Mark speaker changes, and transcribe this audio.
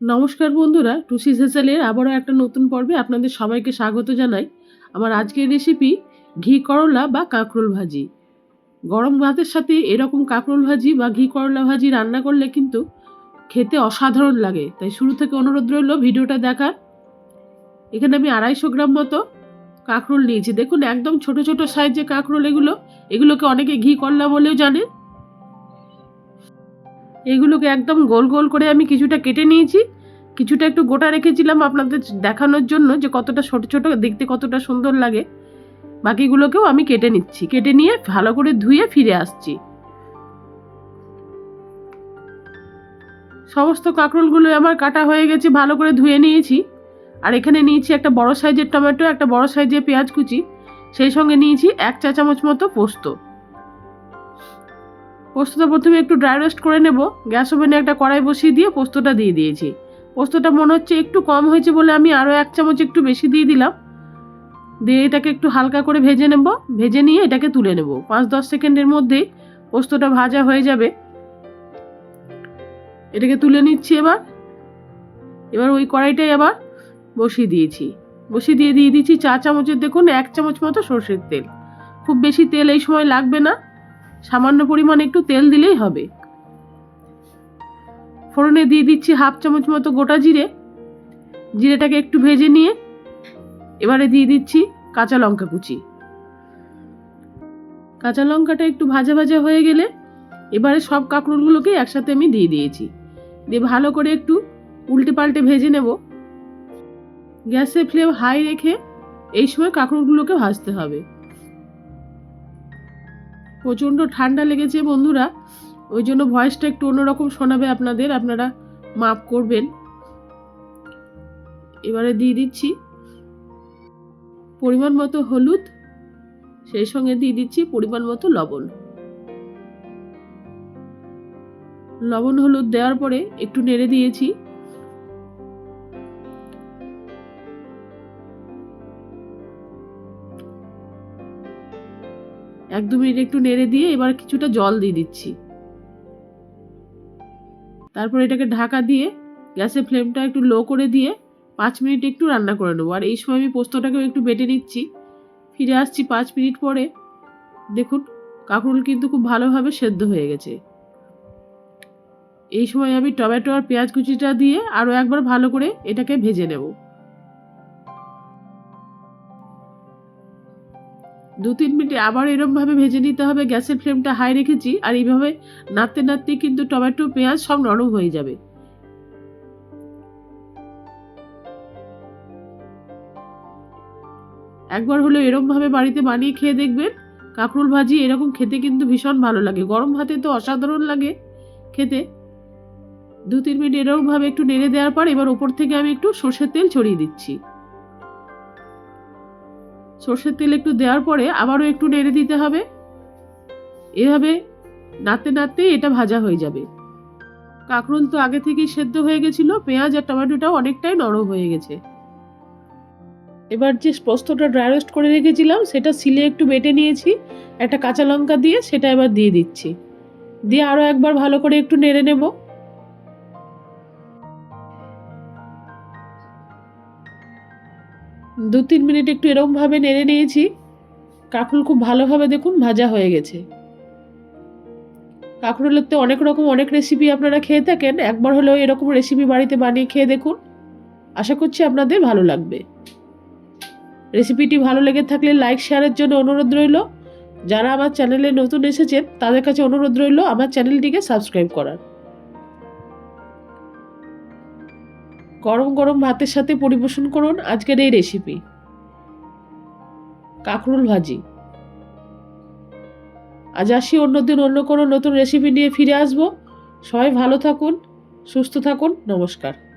Speaker 1: নমস্কার বন্ধুরা, টুসি সেসালের আবারও একটা নতুন পর্বে আপনাদের সবাইকে স্বাগত জানাই। আমার আজকের রেসিপি ঘি করলা বা কাঁকরোল ভাজি। গরম ভাতের সাথে এরকম কাঁকরোল ভাজি বা ঘি করলা ভাজি রান্না করলে কিন্তু খেতে অসাধারণ লাগে। তাই শুরু থেকে অনুরোধ রইল ভিডিওটা দেখার। এখানে আমি আড়াইশো গ্রাম মতো কাঁকরোল নিয়েছি। দেখুন, একদম ছোট ছোট সাইজের কাঁকরোল এগুলো। এগুলোকে অনেকে ঘি করলা বলেও জানে। এগুলোকে একদম গোল গোল করে আমি কিছুটা কেটে নিয়েছি। কিছুটা একটু গোটা রেখেছিলাম আপনাদের দেখানোর জন্য যে কতটা ছোট ছোট, দেখতে কতটা সুন্দর লাগে। বাকিগুলোকেও আমি কেটে নিচ্ছি। কেটে নিয়ে ভালো করে ধুয়ে ফিরে আসছি। সমস্ত কাঁকরোলগুলো আমার কাটা হয়ে গেছে, ভালো করে ধুয়ে নিয়েছি। আর এখানে নিয়েছি একটা বড় সাইজের টমেটো, একটা বড় সাইজের পেঁয়াজ কুচি। সেই সঙ্গে নিয়েছি এক চা চামচ মতো পোস্ত। পোস্তটা প্রথমে একটু ড্রাই রোস্ট করে নেব। গ্যাস ওভেনে একটা কড়াই বসিয়ে দিয়ে পোস্তটা দিয়ে দিয়েছি। পোস্তটা মনে হচ্ছে একটু কম হয়েছে বলে আমি আরও এক চামচ একটু বেশি দিয়ে দিলাম। দিয়ে এটাকে একটু হালকা করে ভেজে নেব। ভেজে নিয়ে এটাকে তুলে নেব। পাঁচ দশ সেকেন্ডের মধ্যেই পোস্তটা ভাজা হয়ে যাবে। এটাকে তুলে নিচ্ছি এবার। এবার ওই কড়াইটাই আবার বসিয়ে দিয়েছি। বসিয়ে দিয়ে দিয়ে দিচ্ছি চা চামচের, দেখুন, এক চামচ মতো সর্ষের তেল। খুব বেশি তেল এই সময় লাগবে না। সামান্য পরিমাণে একটু তেল দিলেই হবে। ফোড়নে দিয়ে দিচ্ছি হাফ চামচ মতো গোটা জিরে। জিরেটাকে একটু ভেজে নিয়ে এবারে দিয়ে দিচ্ছি কাঁচা লঙ্কা কুচি। কাঁচা লঙ্কাটা একটু ভাজা ভাজা হয়ে গেলে এবারে সব কাঁকড়গুলোকে একসাথে আমি দিয়ে দিয়েছি। দিয়ে ভালো করে একটু উল্টে পাল্টে ভেজে নেব। গ্যাসের ফ্লেম হাই রেখে এই সময় কাঁকড়গুলোকে ভাজতে হবে। প্রচণ্ড ঠান্ডা লেগেছে বন্ধুরা। ওই জন্য ভয়েসটা একটু অন্যরকম শোনাবে আপনাদের, আপনারা মাপ করবেন। এবারে দিয়ে দিচ্ছি। পরিমাণ মতো হলুদ, সেই সঙ্গে দিয়ে দিচ্ছি পরিমাণ মতো লবণ। লবণ হলুদ দেওয়ার পরে একটু নেড়ে দিয়েছি। এক দু মিনিট একটু নেড়ে দিয়ে এবার কিছুটা জল দিয়ে দিচ্ছি। তারপর এটাকে ঢাকা দিয়ে গ্যাসের ফ্লেমটা একটু লো করে দিয়ে পাঁচ মিনিট একটু রান্না করে নেব। আর এই সময় আমি পোস্তটাকেও একটু বেটে নিচ্ছি। ফিরে আসছি পাঁচ মিনিট পরে। দেখুন, কাঁকরুল কিন্তু খুব ভালোভাবে সেদ্ধ হয়ে গেছে। এই সময় আমি টমেটো আর পেঁয়াজ কুচিটা দিয়ে আরও একবার ভালো করে এটাকে ভেজে নেব। দু তিন মিনিট আবার এরমভাবে ভেজে নিতে হবে, গ্যাসের ফ্লেমটা হাই রেখেছি আর এইভাবে নাড়তে নাড়তে কিন্তু টমেটো, পেঁয়াজ সব নরম হয়ে যাবে। একবার হলো এরমভাবে বাড়িতে বানিয়ে খেয়ে দেখবেন, কাঁকরোল ভাজি এরকম খেতে কিন্তু ভীষণ ভালো লাগে। গরম ভাতে তো অসাধারণ লাগে খেতে। দু তিন মিনিট এরকমভাবে একটু নেড়ে দেওয়ার পর এবার ওপর থেকে আমি একটু সর্ষের তেল ছড়িয়ে দিচ্ছি। সর্ষের তেল একটু দেওয়ার পরে আবারও একটু নেড়ে দিতে হবে। এভাবে নাড়তে নাড়তে এটা ভাজা হয়ে যাবে। কাঁকরোল তো আগে থেকেই সেদ্ধ হয়ে গেছিল, পেঁয়াজ আর টমেটোটাও অনেকটাই নরম হয়ে গেছে। এবার যে পোস্তটা ড্রাই রোস্ট করে রেখেছিলাম, সেটা সিলে একটু বেটে নিয়েছি, একটা কাঁচা লঙ্কা দিয়ে সেটা এবার দিয়ে দিচ্ছি। দিয়ে আরও একবার ভালো করে একটু নেড়ে নেব। দু তিন মিনিট একটু এরকমভাবে নেড়ে নিয়েছি। কাঁকরোল খুব ভালোভাবে দেখুন ভাজা হয়ে গেছে। কাঁকরোলের তো অনেক রকম, অনেক রেসিপি আপনারা খেয়ে থাকেন। একবার হলেও এরকম রেসিপি বাড়িতে বানিয়ে খেয়ে দেখুন। আশা করছি আপনাদের ভালো লাগবে। রেসিপিটি ভালো লেগে থাকলে লাইক শেয়ারের জন্য অনুরোধ রইল। যারা আমার চ্যানেলে নতুন এসেছেন, তাদের কাছে অনুরোধ রইল আমার চ্যানেলটিকে সাবস্ক্রাইব করার। গরম গরম ভাতের সাথে পরিবেশন করুন আজকের এই রেসিপি কাঁকরুল ভাজি। আজ আসি অন্যদিন অন্য কোনো নতুন রেসিপি নিয়ে ফিরে আসব। সবাই ভালো থাকুন, সুস্থ থাকুন, নমস্কার।